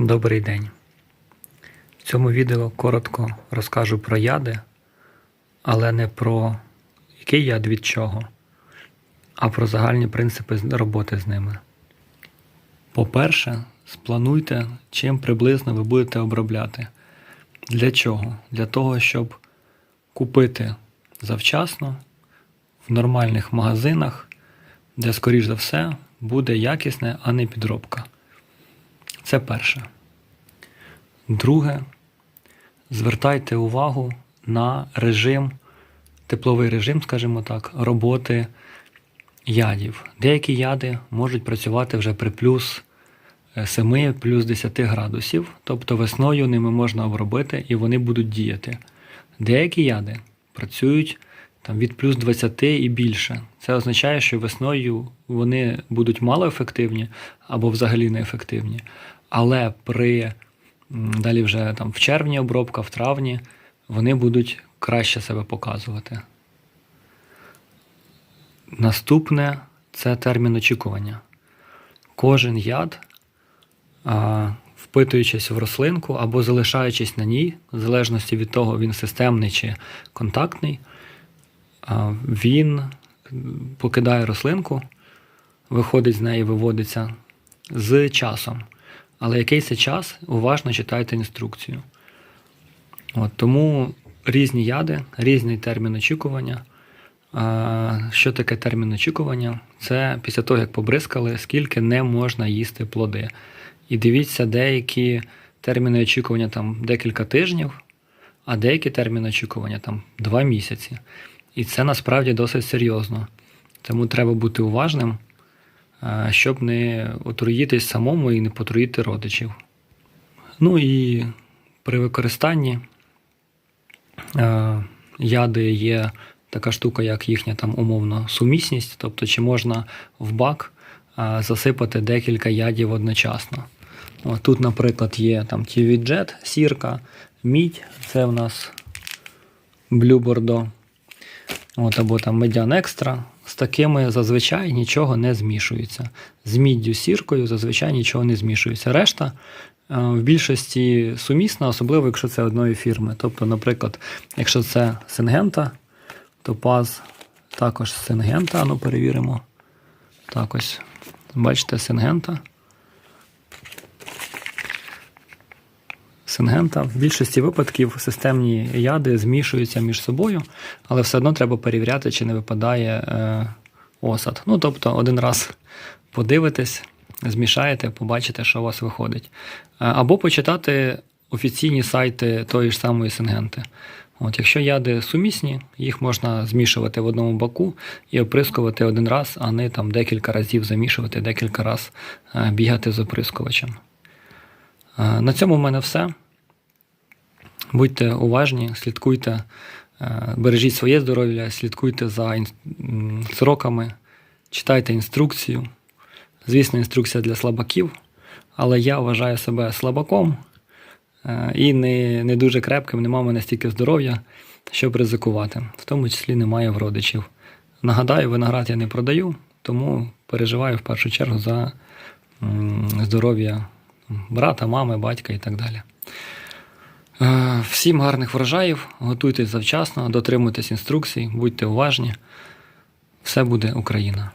Добрий день. В цьому відео коротко розкажу про яди, але не про який яд від чого, а про загальні принципи роботи з ними. По-перше, сплануйте, чим приблизно ви будете обробляти. Для чого? Для того, щоб купити завчасно в нормальних магазинах, де, скоріш за все, буде якісне, а не підробка. Це перше. Друге, звертайте увагу на режим, тепловий режим, скажімо так, роботи ядів. Деякі яди можуть працювати вже при плюс 7, плюс 10 градусів, тобто весною ними можна обробити і вони будуть діяти. Деякі яди працюють там, від плюс 20 і більше. Це означає, що весною вони будуть малоефективні або взагалі неефективні. Але при далі вже там в червні обробка, в травні вони будуть краще себе показувати. Наступне це термін очікування. Кожен яд, впитуючись в рослинку або залишаючись на ній, в залежності від того, він системний чи контактний, він покидає рослинку, виходить з неї, виводиться з часом. Але який це час, уважно читайте інструкцію. От, тому різні яди, різний термін очікування. Що таке термін очікування? Це після того, як побризкали, скільки не можна їсти плоди. І дивіться, деякі терміни очікування там декілька тижнів, а деякі терміни очікування там два місяці. І це насправді досить серйозно. Тому треба бути уважним, щоб не отруїтись самому і не потруїти родичів. Ну і при використанні е, яди є така штука, як їхня там умовно сумісність, тобто чи можна в бак е, засипати декілька ядів одночасно. От тут, наприклад, є там TV сірка, мідь, це в нас Bordeaux, От, або там Median Extra. З такими зазвичай нічого не змішується. З міддю сіркою зазвичай нічого не змішується. Решта е, в більшості сумісна, особливо якщо це одної фірми. Тобто, наприклад, якщо це Сингента, то паз також Сингента. Ну, перевіримо. Так ось. Бачите, Сингента. Сингента в більшості випадків системні яди змішуються між собою, але все одно треба перевіряти, чи не випадає е, осад. Ну, тобто, один раз подивитесь, змішаєте, побачите, що у вас виходить. Е, Або почитати офіційні сайти тої ж самої Сингенти. От, якщо яди сумісні, їх можна змішувати в одному баку і оприскувати один раз, а не там декілька разів замішувати, декілька разів е, бігати з оприскувачем. На цьому в мене все. Будьте уважні, слідкуйте, е, бережіть своє здоров'я, слідкуйте за сроками, читайте інструкцію. Звісно, інструкція для слабаків, але я вважаю себе слабаком е, і не, не дуже крепким, не маю в мене стільки здоров'я, щоб ризикувати. В тому числі немає в родичів. Нагадаю, виноград я не продаю, тому переживаю в першу чергу за здоров'я брата, мами, батька і так далі. Е, Всім гарних врожаїв, готуйтесь завчасно, дотримуйтесь інструкцій, будьте уважні. Все буде Україна.